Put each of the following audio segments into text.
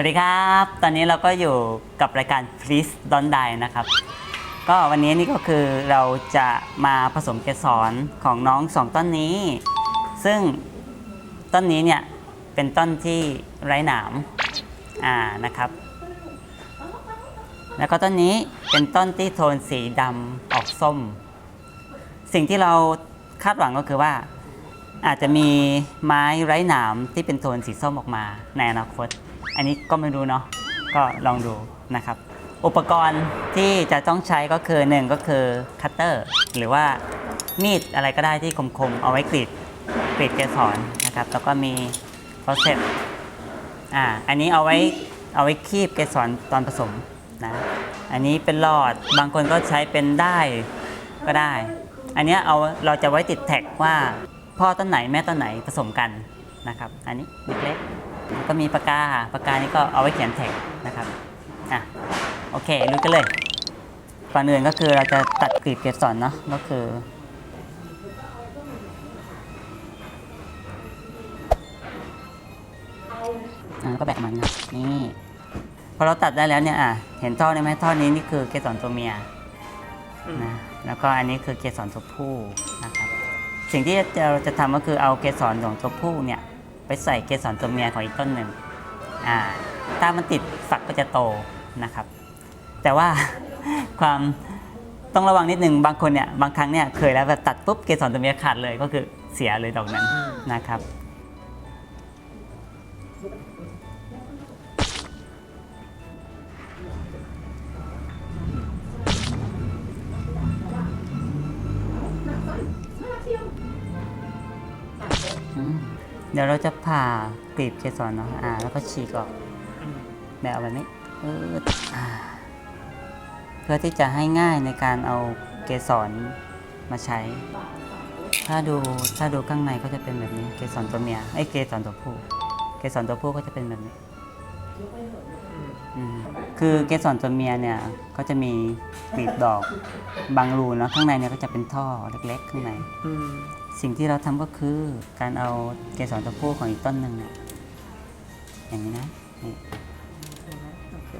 วัสดีครับ ตอนนี้เราก็อยู่กับรายการ Please Don't Die นะครับ ก็วันนี้นี่ก็คือเราจะมาผสมเกสรของน้องสองต้นนี้ ซึ่งต้นนี้เนี่ยเป็นต้นที่ไร้หนามอ่านะครับ แล้วก็ต้นนี้เป็นต้นที่โทนสีดำออกส้ม สิ่งที่เราคาดหวังก็คือว่า อาจจะมีไม้ไร้หนามที่เป็นโทนสีส้มออกมาในอนาคต อันนี้ก็ไม่รู้เนาะก็ลองดูนะครับ อุปกรณ์ที่จะต้องใช้ก็คือหนึ่งก็คือคัตเตอร์หรือว่ามีดอะไรก็ได้ที่คมๆ เอาไว้กรีดกรีดเกสรนะครับ แล้วก็มีโปรเซสอ่าอันนี้เอาไว้เอาไว้คีบเกสรตอนผสมนะอันนี้เป็นหลอดบางคนก็ใช้เป็นได้ก็ได้ อันนี้เอาเราจะไว้ติดแท็กว่า พ่อต้นไหนแม่ต้นไหนผสมกันนะครับ อันนี้เล็กๆแล้วก็มีปากกาปากกานี้ก็เอาไว้เขียนแท็กนะครับอะโอเคลุยกันเลยก่อนอื่นก็คือเราจะตัดกลีบเกสรเนาะก็คืออะแล้วก็แบะมันนะนี่พอเราตัดได้แล้วเนี่ยอะเห็นท่อนี้ไหมท่อนี้นี่คือเกสรตัวเมียนะแล้วก็อันนี้คือเกสรตัวผู้นะ สิ่งที่เราจะทำก็คือเอาเกสรของตัวผู้เนี่ยไปใส่เกสรตัวเมียของอีกต้นหนึ่งอ่าถ้ามันติดฝักก็จะโตนะครับ แต่ว่าความต้องระวังนิดนึงบางคนเนี่ยบางครั้งเนี่ยเคยแล้วแบบตัดปุ๊บเกสรตัวเมียขาดเลยก็คือเสียเลยดอกนั้นนะครับ เดี๋ยวเราจะผ่ากลีบเกสรเนาะอ่า แล้วก็ฉีกออกแบบเอาแบบนี้เพื่อที่จะให้ง่ายในการเอาเกสรมาใช้ ถ้าดูถ้าดูข้างในก็จะเป็นแบบนี้ เกสรตัวเมียไอ้เกสรตัวผู้ เกสรตัวผู้ก็จะเป็นแบบนี้คือเกสรตัวเมียเนี่ยก็จะมีกลีบดอกบางรูเนาะข้างในเนี่ยก็จะเป็นท่อเล็กๆ ข้างใน สิ่งที่เราทำก็คือการเอาเกสรตัวผู้ของอีกต้นหนึ่งเนี่ยอย่างนี้นะนี่โอเค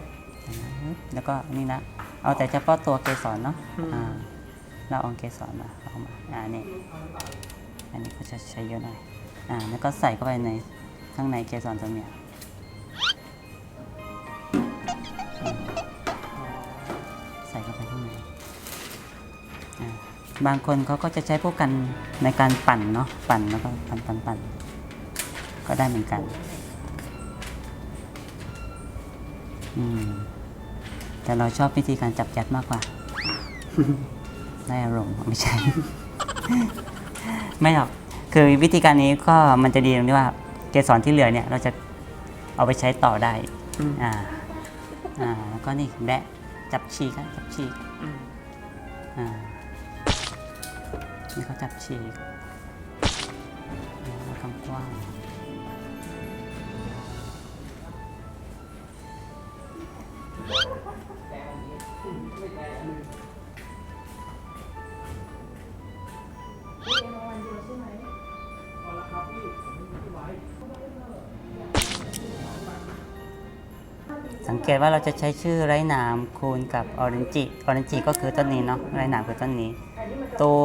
อย่างนั้นปึ๊บแล้วก็นี่นะ เอาแต่เฉพาะตัวเกสรเนาะอ่าเราเอาเกสรมาเอามาอ่านี่อันนี้ก็จะใช้เยอะหน่อยอ่าแล้วก็ใส่เข้าไปในข้างในเกสรตัวเมีย บางคนเขาก็จะใช้พวกกันในการปั่นเนาะปั่นแล้วก็ปั่นปั่นปั่นก็ได้เหมือนกันอืมแต่เราชอบวิธีการจับยัดมากกว่า ได้อารมณ์ไม่ใช่ ไม่หรอกคือวิธีการนี้ก็มันจะดีตรงที่ว่าเกสรที่เหลือเนี่ย เราจะเอาไปใช้ต่อได้อืมอ่า อ่าแล้วก็นี่แบะจับฉีกครับจับฉีกอืมอ่า นี่เขาจับฉีกแล้วก็กว้างสังเกตว่าเราจะใช้ชื่อไร้หนามคูณกับออเรนจิออเรนจิก็คือต้นนี้เนาะไร้หนามคือต้นนี้ ตัว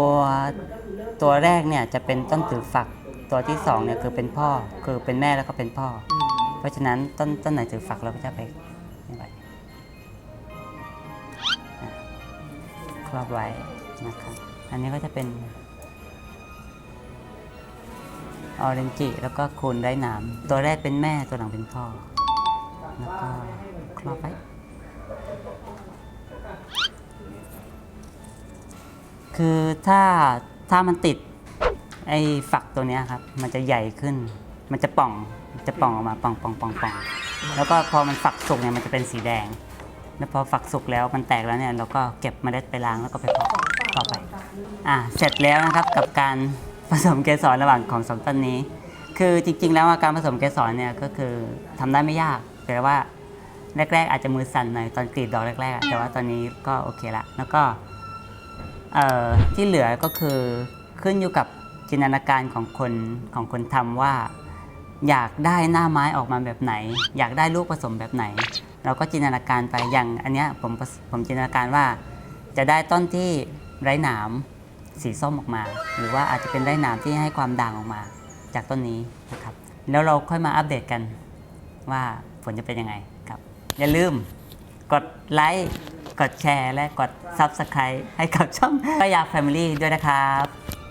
ตัวแรกเนี่ยจะเป็นต้นถือฝัก ตัวที่สองเนี่ยคือเป็นพ่อคือเป็นแม่แล้วก็เป็นพ่ออืมเพราะฉะนั้นต้นต้นไหนถือฝักเราก็จะไปนี่ไว้อะครอบไว้นะครับอันนี้ก็จะเป็นออเรนจิแล้วก็คูณได้น้ำตัวแรกเป็นแม่ตัวหลังเป็นพ่อ แล้วก็ครอบไว้ คือถ้าถ้ามันติดไอ้ฝักตัวเนี้ยครับ มันจะใหญ่ขึ้น มันจะป่องมันจะป่องออกมาป่องป่องป่องป่องแล้วก็พอมันฝักสุกเนี่ยมันจะเป็นสีแดง แล้วพอฝักสุกแล้วมันแตกแล้วเนี่ยเราก็เก็บเมล็ดไปล้างแล้วก็ไปเพาะต่อไปอะเสร็จแล้วนะครับกับการผสมเกสรระหว่างของสองต้นนี้ คือจริง ๆ แล้วการผสมเกสรเนี่ยก็คือทำได้ไม่ยากแต่ว่าแรก ๆ อาจจะมือสั่นหน่อยตอนกรีดดอกแรกๆแต่ว่าตอนนี้ก็โอเคละแล้วก็ ที่เหลือก็คือขึ้นอยู่กับจินตนาการของคนของคนทำว่า อยากได้หน้าไม้ออกมาแบบไหน อยากได้ลูกผสมแบบไหน เราก็จินตนาการไปอย่างอันเนี้ยผมผมจินตนาการว่า จะได้ต้นที่ไร้หนามสีส้มออกมา หรือว่าอาจจะเป็นไร้หนามที่ให้ความด่างออกมา จากต้นนี้นะครับแล้วเราค่อยมาอัปเดตกันว่าผลจะเป็นยังไงครับ อย่าลืมกดไลค์ กดแชร์และกด Subscribe ให้กับช่องพยา Family ด้วยนะครับ